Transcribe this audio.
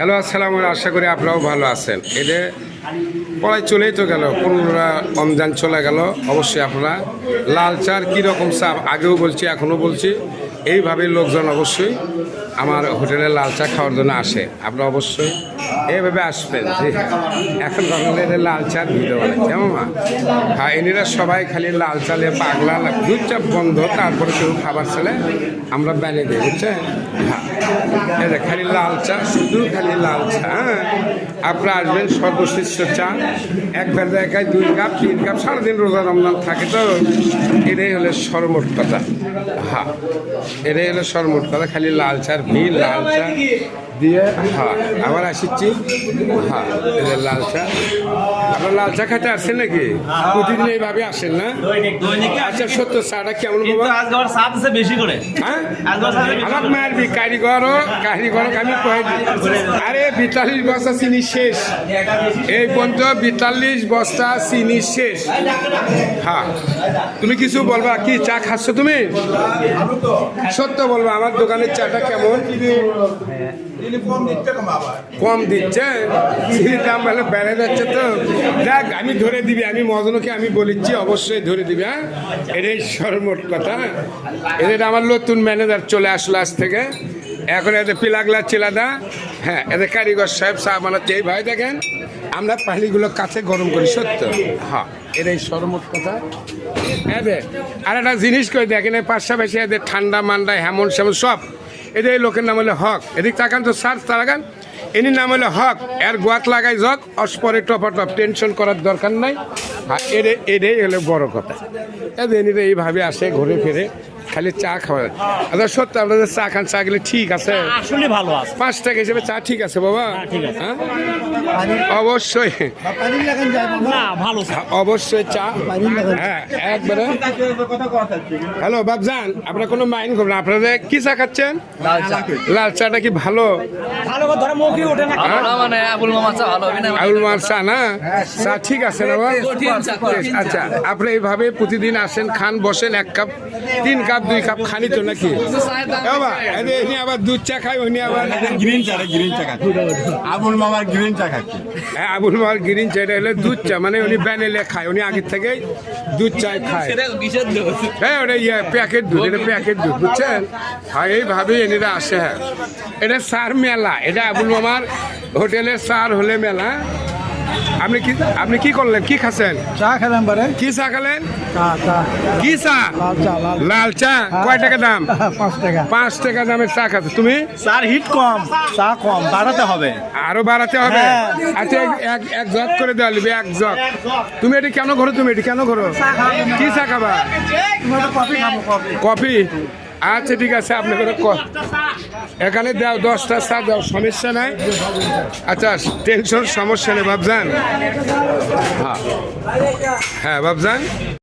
Hello, আসসালাম আশা করি আপনারাও ভালো আছেন। এদের পড়ায় চলেই তো গেল পনেরোটা রমজান চলে গেল। অবশ্যই আপনারা লাল চার কীরকম চাপ? আগেও বলছি, এখনও বলছি। এইভাবে লোকজন অবশ্যই আমার হোটেলে লাল চা খাওয়ার জন্য আসে। আপনারা অবশ্যই এইভাবে আসবেন। এখন বাংলাদেশে লাল চা দিতে বলে কেমন হ্যাঁ এনারা সবাই খালি লাল চালে পাগলা দুধ চা বন্ধ, তারপরে কেউ খাবার ছেলে আমরা বেলে দিই, বুঝছেন? হ্যাঁ। খালি লাল চা, শুধু খালি লাল চা হ্যাঁ? আপনারা আসবেন সর্বশ্রেষ্ঠ চা এক বেলা জায়গায় দুই কাপ তিন কাপ সারাদিন রোজা রমজান থাকে তো এটাই হলো সর্বমোট কথা। হ্যাঁ এটাই হলো সর্বমোট কথা খালি লাল চার ভিড় লাল চা দিয়ে হ্যাঁ আবার আসিচ্ছি। হ্যাঁ এটা লাল চা। আপনার লাল চা খাইতে আসছেন নাকি? প্রতিদিন এইভাবে আসেন না? আচ্ছা সত্য চাটা কেমন বেশি করে। হ্যাঁ? আমার সাপ আছে বেশি আমার করে। মায়ের বি কারিগর কারিগর আমি কয়ে আরে বিতাল্লিশ বস্তা চিনি শেষ। এই পর্যন্ত বিতাল্লিশ বস্তা চিনি শেষ। হ্যাঁ তুমি কিছু বলবা? কি, চা খাচ্ছ তুমি? সত্য বলবা, আমার দোকানের চাটা কেমন? কম দিচ্ছে। দাম মানে বেড়ে যাচ্ছে তো। দেখ, আমি ধরে দিবি, আমি মদনকে আমি বলেছি, অবশ্যই ধরে দিবি হ্যাঁ? এটাই সর্বমোট কথা। এদের আমার নতুন ম্যানেজার চলে আসলো আজ থেকে। এখন এদের পিলাগলা চিলাদা হ্যাঁ এদের কারিগর সাহেব চা বানাচ্ছে এই ভাই দেখেন আমরা পানিগুলো কাছে গরম করি সত্য? হ্যাঁ। এটাই সর্বমোট কথা। এদের আর একটা জিনিস করে দেখেন এই পাশাপাশি এদের ঠান্ডা মান্ডা হেমন সেমন সব। এদের লোকের নাম হলো হক। এদিক তাকান তো স্যার তাকান এনির নাম হলো হক। এর গোয়াত লাগাই জক অস্পরে টপা টপ টেনশন করার দরকার নাই। হ্যাঁ এরে এটাই হলো বড় কথা। এদের এনিরা এইভাবে আসে ঘুরে ফিরে। খালি চা খাওয়া। আচ্ছা সত্যি আপনাদের চা খান চা গেলে ঠিক আছে? আসলে ভালো আছে। পাঁচ টাকা হিসেবে চা ঠিক আছে বাবা? ঠিক আছে। হ্যাঁ? অবশ্যই। ভালো হ্যাঁ, অবশ্যই চা। হ্যাঁ একবারে। হ্যালো বাবজান আপনার কোনো মাইন্ড করবেন আপনাদের কি চা খাচ্ছেন? লাল চাটা কি ভালো? ভালো ধরে মুখই ওঠে না। হ্যাঁ? মানে আবুল মামা চা ভালো হবে না। চা না? চা ঠিক আছে না বাবা? আচ্ছা আপনি এইভাবে প্রতিদিন আসেন খান বসেন এক কাপ তিন কাপ দুই কাপ খানি তো নাকি? বাবা এনে আবার দুধ চা খাই উনি আবার গ্রিন চা রে গ্রিন চা খাচ্ছি। আবুল মামার গ্রিন চা খাচ্ছি। হ্যাঁ, আবুল মাল গ্রিন চা এটা হলো দুধ চা মানে উনি ব্যানেলে খায় উনি আগের থেকেই দুধ চা খায়। হ্যাঁ ওটা ইয়ে প্যাকেট দুধ এটা প্যাকেট দুধ বুঝছেন? হ্যাঁ এইভাবে এনারা আসে হ্যাঁ। এটা সার মেলা এটা আবুল মামার হোটেলের সার হলে মেলা আপনি কি আপনি কি করলেন? কি খাচ্ছেন? চা খেলাম বারে। কি চা খালেন? চা চা। কি চা? লাল চা চা? কয় টাকা দাম? পাঁচ টাকা। পাঁচ টাকা দামের চা খাচ্ছ তুমি? স্যার হিট কম। চা কম। বাড়াতে হবে। আরও বাড়াতে হবে? হ্যাঁ। আচ্ছা এক- এক এক জগ করে দেওয়া লিবে এক জগ। তুমি এটি কেন ঘরো? তুমি এটি কেন ঘরো? কি চা খাবা কফি। কফি? আচ্ছা ঠিক আছে, আপনি করে এখানে দাও, দশটা চা দাও, সমস্যা নাই। আচ্ছা টেনশন, সমস্যা নেই বাবজান হ্যাঁ। হ্যাঁ বাবজান